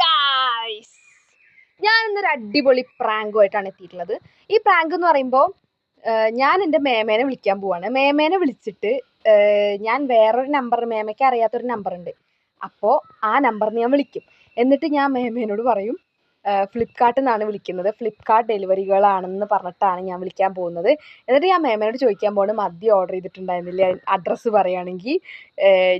Guys ഞാൻ ഇന്നൊരു അടിപൊളി പ്രാങ്കുമായിട്ടാണ് എത്തിയിട്ടുള്ളത്. ഈ പ്രാങ്ക് എന്ന് പറയുമ്പോൾ ഞാൻ എന്റെ മേമേനെ വിളിക്കാൻ പോവാണ്. മേമേനെ വിളിച്ചിട്ട് ഞാൻ വേറൊരു നമ്പർ മേമയ്ക്ക് അറിയാത്തൊരു നമ്പർ ഉണ്ട്. അപ്പോൾ ആ നമ്പറിന് ഞാൻ വിളിക്കും. എന്നിട്ട് ഞാൻ മേമേനോട് പറയും ഫ്ലിപ്കാർട്ടിൽ നിന്നാണ് വിളിക്കുന്നത്. ഫ്ലിപ്കാർട്ട് ഡെലിവറികളാണെന്ന് പറഞ്ഞിട്ടാണ് ഞാൻ വിളിക്കാൻ പോകുന്നത്. എന്നിട്ട് ഞാൻ മേമനോട് ചോദിക്കാൻ പോകുന്നത് മദ്യം ഓർഡർ ചെയ്തിട്ടുണ്ടായിരുന്നില്ല? അഡ്രസ്സ് പറയുകയാണെങ്കിൽ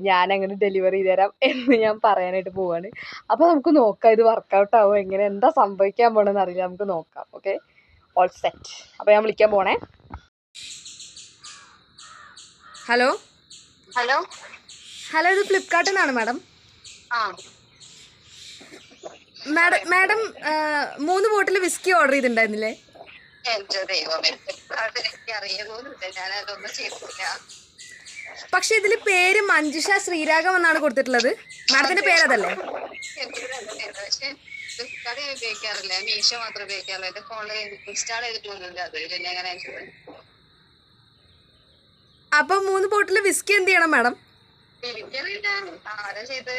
ഞാൻ അങ്ങനെ ഡെലിവറി ചെയ്ത് തരാം എന്ന് ഞാൻ പറയാനായിട്ട് പോവാണ്. അപ്പോൾ നമുക്ക് നോക്കാം ഇത് വർക്കൗട്ട് ആവുമോ എങ്ങനെ എന്താ സംഭവിക്കാൻ പോകണമെന്ന് അറിയില്ല. നമുക്ക് നോക്കാം ഓക്കെ? ഓൾ സെറ്റ് അപ്പോൾ ഞാൻ വിളിക്കാൻ പോണേ. ഹലോ? ഹലോ? ഹലോ ഇത് ഫ്ലിപ്കാർട്ടിൽ നിന്നാണ് മാഡം. ആ. മാഡം മാഡം മൂന്ന് ബോട്ടിൽ വിസ്കി ഓർഡർ ചെയ്തിട്ടുണ്ടായിരുന്നില്ലേ? എന്റെ ദൈവമേ അറിയുന്നില്ല ഞാൻ അതൊന്നും ചെയ്തില്ല പക്ഷേ ഇതിൽ പേര് മഞ്ജുഷ ശ്രീരാഗം എന്നാണ് കൊടുത്തിട്ടുള്ളത്. മാഡത്തിന്റെ പേര് അതല്ലേ. പക്ഷെ ഫ്ലിപ്കാർട്ട് ഞാൻ ഉപയോഗിക്കാറില്ല. മീഷോ മാത്രമേ ഉപയോഗിക്കാറുള്ളൂ. എന്റെ ഫോണിൽ ഇൻസ്റ്റാൾ ചെയ്തിട്ടൊന്നുമില്ല. അത് പിന്നെ എങ്ങനെ അയച്ചത്? അപ്പോൾ മൂന്ന് ബോട്ടിൽ വിസ്കി എന്ത് ചെയ്യണം മാഡം? എനിക്കറിയില്ല ആരാ ചെയ്ത്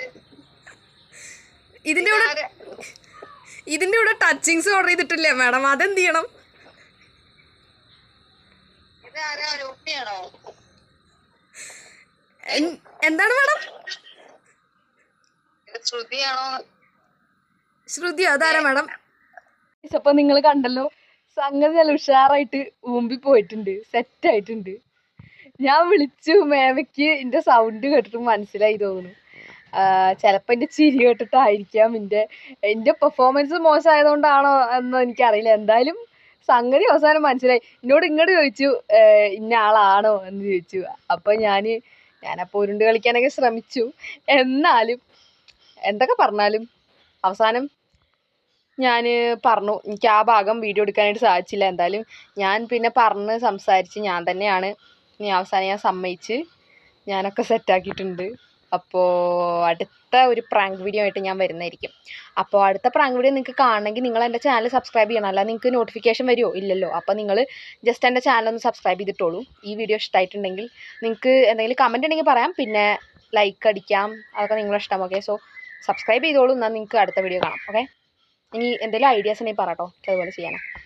ഇതിന്റെ കൂടെ? ഇതിന്റെ കൂടെ ടച്ചിങ്സ് ഓർഡർ ചെയ്തിട്ടില്ലേ? മാഡം അതെന്ത് ചെയ്യണം? എന്താണ് മാഡം? ശ്രുതി ശ്രുതിയോ അതാരാ മാഡം? അപ്പൊ നിങ്ങൾ കണ്ടല്ലോ സംഗതി നല്ല ഉഷാറായിട്ട് ഊമ്പി പോയിട്ടുണ്ട് സെറ്റ് ആയിട്ടുണ്ട്. ഞാൻ വിളിച്ചു മേമയ്ക്ക് എന്റെ സൗണ്ട് കേട്ടിട്ട് മനസ്സിലായി തോന്നുന്നു. ചിലപ്പോൾ എന്റെ ചിരി കേട്ടിട്ടായിരിക്കാം. എന്റെ എന്റെ പെർഫോമൻസ് മോശമായതുകൊണ്ടാണോ എന്ന് എനിക്കറിയില്ല. എന്തായാലും സംഗതി അവസാനം മനസ്സിലായി. എന്നോട് ഇങ്ങോട്ട് ചോദിച്ചു "ഏർ, ഇന്ന ആളാണോ? എന്ന് ചോദിച്ചു. അപ്പോൾ ഞാൻ ഞാനപ്പോൾ ഉരുണ്ട് കളിക്കാനൊക്കെ ശ്രമിച്ചു. എന്നാലും എന്തൊക്കെ പറഞ്ഞാലും അവസാനം ഞാൻ പറഞ്ഞു എനിക്ക് ആ ഭാഗം വീഡിയോ എടുക്കാനായിട്ട് സാധിച്ചില്ല. എന്തായാലും ഞാൻ പിന്നെ പറഞ്ഞ് സംസാരിച്ച് ഞാൻ തന്നെയാണ്. ഇനി അവസാനം ഞാൻ സമ്മതിച്ച് ഞാനൊക്കെ സെറ്റാക്കിയിട്ടുണ്ട് അപ്പോൾ അടുത്ത ഒരു പ്രാങ്ക് വീഡിയോ ആയിട്ട് ഞാൻ വരുന്നതായിരിക്കും. അപ്പോൾ അടുത്ത പ്രാങ്ക് വീഡിയോ നിങ്ങൾക്ക് കാണണമെങ്കിൽ നിങ്ങൾ എന്റെ ചാനൽ സബ്സ്ക്രൈബ് ചെയ്യണം. അല്ലാതെ നിങ്ങൾക്ക് നോട്ടിഫിക്കേഷൻ വരുമോ? ഇല്ലല്ലോ. അപ്പോൾ നിങ്ങൾ ജസ്റ്റ് എന്റെ ചാനൽ ഒന്ന് സബ്സ്ക്രൈബ് ചെയ്തിട്ടോളൂ. ഈ വീഡിയോ ഇഷ്ടമായിട്ടുണ്ടെങ്കിൽ നിങ്ങൾക്ക് എന്തെങ്കിലും കമന്റ് ഉണ്ടെങ്കിൽ പറയാം. പിന്നെ ലൈക്ക് അടിക്കാം. അതൊക്കെ നിങ്ങളുടെ ഇഷ്ടം. ഓക്കെ സോ സബ്സ്ക്രൈബ് ചെയ്തോളൂ. എന്നാൽ നിങ്ങൾക്ക് അടുത്ത വീഡിയോ കാണാം. ഓക്കെ ഇനി എന്തെങ്കിലും ഐഡിയാസ് ഉണ്ടെങ്കിൽ പറ കേട്ടോ അതുപോലെ ചെയ്യാനാണ്